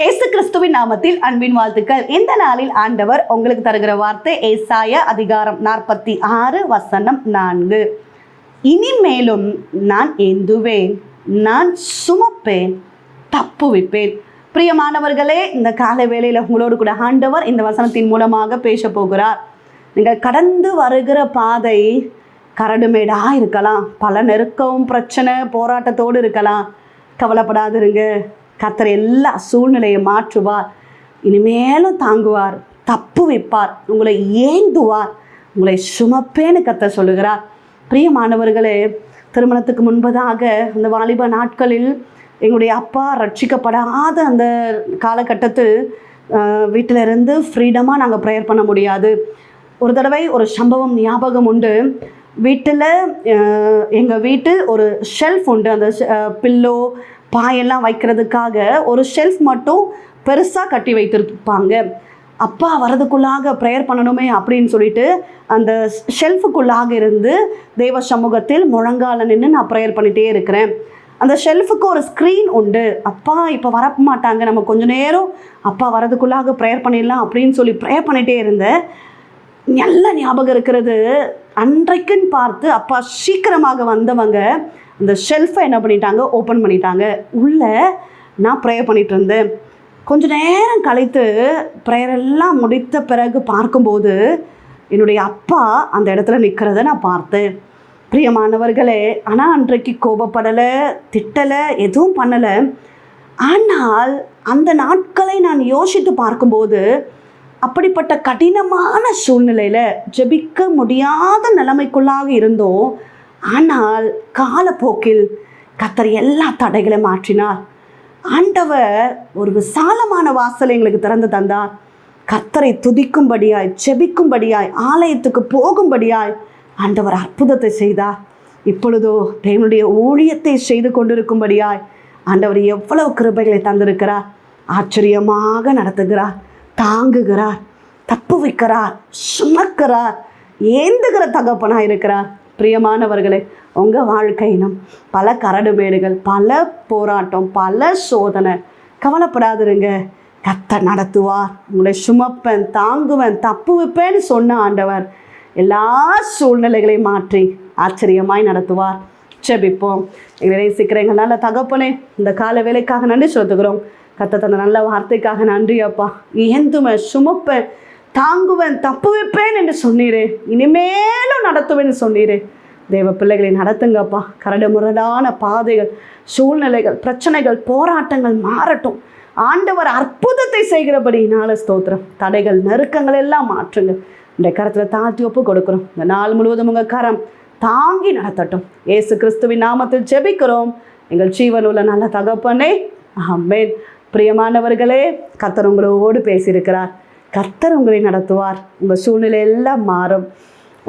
இயேசு கிறிஸ்துவின் நாமத்தில் அன்பின் வாழ்த்துக்கள். இந்த நாளில் ஆண்டவர் உங்களுக்கு தருகிற வார்த்தை ஏசாய அதிகாரம் நாற்பத்தி ஆறு வசனம் நான்கு. இனிமேலும் நான் ஏந்துவேன் நான் சுமப்பேன் தப்புவிப்பேன் பிரியமானவர்களே இந்த காலை வேளையில் உங்களோடு கூட ஆண்டவர் இந்த வசனத்தின் மூலமாக பேச போகிறார். நீங்கள் கடந்து வருகிற பாதை கரடுமேடாக இருக்கலாம். பல நெருக்கம் பிரச்சனை போராட்டத்தோடு இருக்கலாம். கவலைப்படாதிருங்க. கத்தர் எல்லா சூழ்நிலையை மாற்றுவார். இனிமேலும் தாங்குவார். தப்பு வைப்பார். உங்களை ஏந்துவார். உங்களை சுமப்பேன்னு கத்தர் சொல்லுகிறார். பிரியமானவர்களே திருமணத்துக்கு முன்பதாக அந்த வாலிப நாட்களில் எங்களுடைய அப்பா ரட்சிக்கப்படாத அந்த காலகட்டத்தில் வீட்டில் இருந்து ஃப்ரீடமாக நாங்கள் ப்ரேயர் பண்ண முடியாது. ஒரு தடவை ஒரு சம்பவம் ஞாபகம் உண்டு. வீட்டில் எங்கள் வீட்டில் ஒரு ஷெல்ஃப் உண்டு. அந்த பில்லோ பாயெல்லாம் வைக்கிறதுக்காக ஒரு ஷெல்ஃப் மட்டும் பெருசாக கட்டி வைத்திருப்பாங்க. அப்பா வரதுக்குள்ளாக ப்ரேயர் பண்ணணுமே அப்படின்னு சொல்லிட்டு அந்த ஷெல்ஃபுக்குள்ளாக இருந்து தெய்வ சமூகத்தில் முழங்கால நின்று நான் ப்ரேயர் பண்ணிகிட்டே இருக்கிறேன். அந்த ஷெல்ஃபுக்கு ஒரு ஸ்க்ரீன் உண்டு. அப்பா இப்போ வர மாட்டாங்க நம்ம கொஞ்ச நேரம் அப்பா வரதுக்குள்ளாக ப்ரேயர் பண்ணிடலாம் அப்படின்னு சொல்லி ப்ரேயர் பண்ணிகிட்டே இருந்தேன். நல்ல ஞாபகம் இருக்கிறது. அன்றைக்குன்னு பார்த்து அப்பா சீக்கிரமாக வந்தவங்க இந்த ஷெல்ஃபை என்ன பண்ணிட்டாங்க? ஓப்பன் பண்ணிட்டாங்க. உள்ளே நான் ப்ரேயர் பண்ணிட்டு இருந்தேன். கொஞ்ச நேரம் கழித்து ப்ரேயர் எல்லாம் முடித்த பிறகு பார்க்கும்போது என்னுடைய அப்பா அந்த இடத்துல நிற்கிறத நான் பார்த்தேன். பிரியமானவர்களே ஆனால் அன்றைக்கு கோபப்படலை திட்டலை எதுவும் பண்ணலை. ஆனால் அந்த நாட்களை நான் யோசித்து பார்க்கும்போது அப்படிப்பட்ட கடினமான சூழ்நிலையில் ஜெபிக்க முடியாத நிலைமைக்குள்ளாக இருந்தோம். ஆனால் காலப்போக்கில் கத்தர் எல்லா தடைகளையும் மாற்றினார். ஆண்டவர் ஒரு விசாலமான வாசலை எங்களுக்கு திறந்து தந்தார். கத்தரை துதிக்கும்படியாய் செபிக்கும்படியாய் ஆலயத்துக்கு போகும்படியாய் ஆண்டவர் அற்புதத்தை செய்தார். இப்பொழுதோ தேவனுடைய ஊழியத்தை செய்து கொண்டிருக்கும்படியாய் ஆண்டவர் எவ்வளவு கிருபைகளை தந்திருக்கிறார். ஆச்சரியமாக நடத்துகிறார் தாங்குகிறார் தப்பு வைக்கிறார் சுமக்கிறார் ஏந்துகிற தகப்பனாக இருக்கிறார். பிரியமானவர்களே உங்கள் வாழ்க்கையினும் பல கரடுமேடுகள் பல போராட்டம் பல சோதனை. கவலைப்படாதிருங்க. கத்த நடத்துவார். உங்களை சுமப்பேன் தாங்குவேன் தப்பு வைப்பேன்னு சொன்ன ஆண்டவர் எல்லா சூழ்நிலைகளையும் மாற்றி ஆச்சரியமாய் நடத்துவார். செபிப்போம் எங்களை நேசிக்கிற எங்கள் நல்ல தகப்பனே இந்த கால வேலைக்காக நன்றி சொல்லுகிறோம் கத்த தந்த நல்ல வார்த்தைக்காக நன்றி அப்பா. ஏந்துவேன் சுமப்பேன் தாங்குவேன் தப்பு வைப்பேன் என்று சொன்னீரே. இனிமேல் நடத்துவேன்னு சொன்னீரே. தேவ பிள்ளைகளை நடத்துங்கப்பா. கரடு முரடான பாதைகள் சூழ்நிலைகள் பிரச்சனைகள் போராட்டங்கள் மாறட்டும். ஆண்டவர் அற்புதத்தை செய்கிறபடினால ஸ்தோத்திரம். தடைகள் நெருக்கங்கள் எல்லாம் மாற்றுங்க இந்த கரத்தில் தாழ்த்தி ஒப்பு கொடுக்குறோம். இந்த நாள் முழுவதும் உங்கள் கரம் தாங்கி நடத்தட்டும். ஏசு கிறிஸ்துவின் நாமத்தில் ஜெபிக்கிறோம். எங்கள் உள்ள நல்ல தகப்பனே அம்மேன் பிரியமானவர்களே கத்தர் உங்களோடு பேசியிருக்கிறார். கர்த்தர் உங்களை நடத்துவார். உங்கள் சூழ்நிலை எல்லாம் மாறும்.